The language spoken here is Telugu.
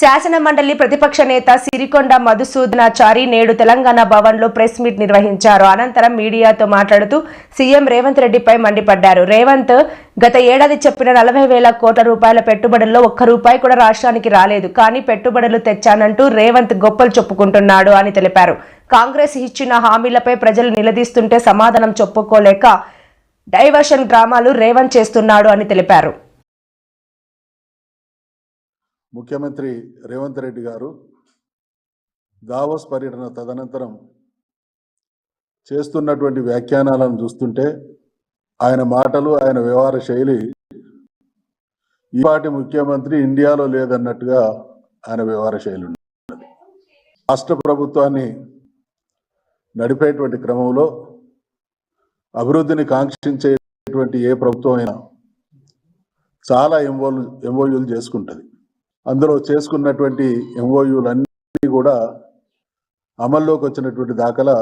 శాసనమండలి ప్రతిపక్ష నేత సిరికొండ మధుసూదనాచారి నేడు తెలంగాణ భవన్లో ప్రెస్ మీట్ నిర్వహించారు. అనంతరం మీడియాతో మాట్లాడుతూ సీఎం రేవంత్ రెడ్డిపై మండిపడ్డారు. రేవంత్ గత ఏడాది చెప్పిన నలభై వేల కోట్ల రూపాయల పెట్టుబడుల్లో ఒక్క రూపాయి కూడా రాష్ట్రానికి రాలేదు. కానీ పెట్టుబడులు తెచ్చానంటూ రేవంత్ గొప్పలు చెప్పుకుంటున్నాడు అని తెలిపారు. కాంగ్రెస్ ఇచ్చిన హామీలపై ప్రజలు నిలదీస్తుంటే సమాధానం చెప్పుకోలేక డైవర్షన్ డ్రామాలు రేవంత్ చేస్తున్నాడు అని తెలిపారు. ముఖ్యమంత్రి రేవంత్ రెడ్డి గారు దావోస్ పర్యటన తదనంతరం చేస్తున్నటువంటి వ్యాఖ్యానాలను చూస్తుంటే ఆయన మాటలు ఆయన వ్యవహార శైలి ఈపాటి ముఖ్యమంత్రి ఇండియాలో లేదన్నట్టుగా ఆయన వ్యవహార శైలి ఉన్నది. రాష్ట్ర ప్రభుత్వాన్ని నడిపేటువంటి క్రమంలో అభివృద్ధిని కాంక్షించేటువంటి ఏ ప్రభుత్వం అయినా చాలా ఎంఓలు ఎంఓయూలు చేసుకుంటుంది. అందులో చేసుకున్నటువంటి ఎంఓయూలన్నీ కూడా అమల్లోకి వచ్చినటువంటి దాఖలా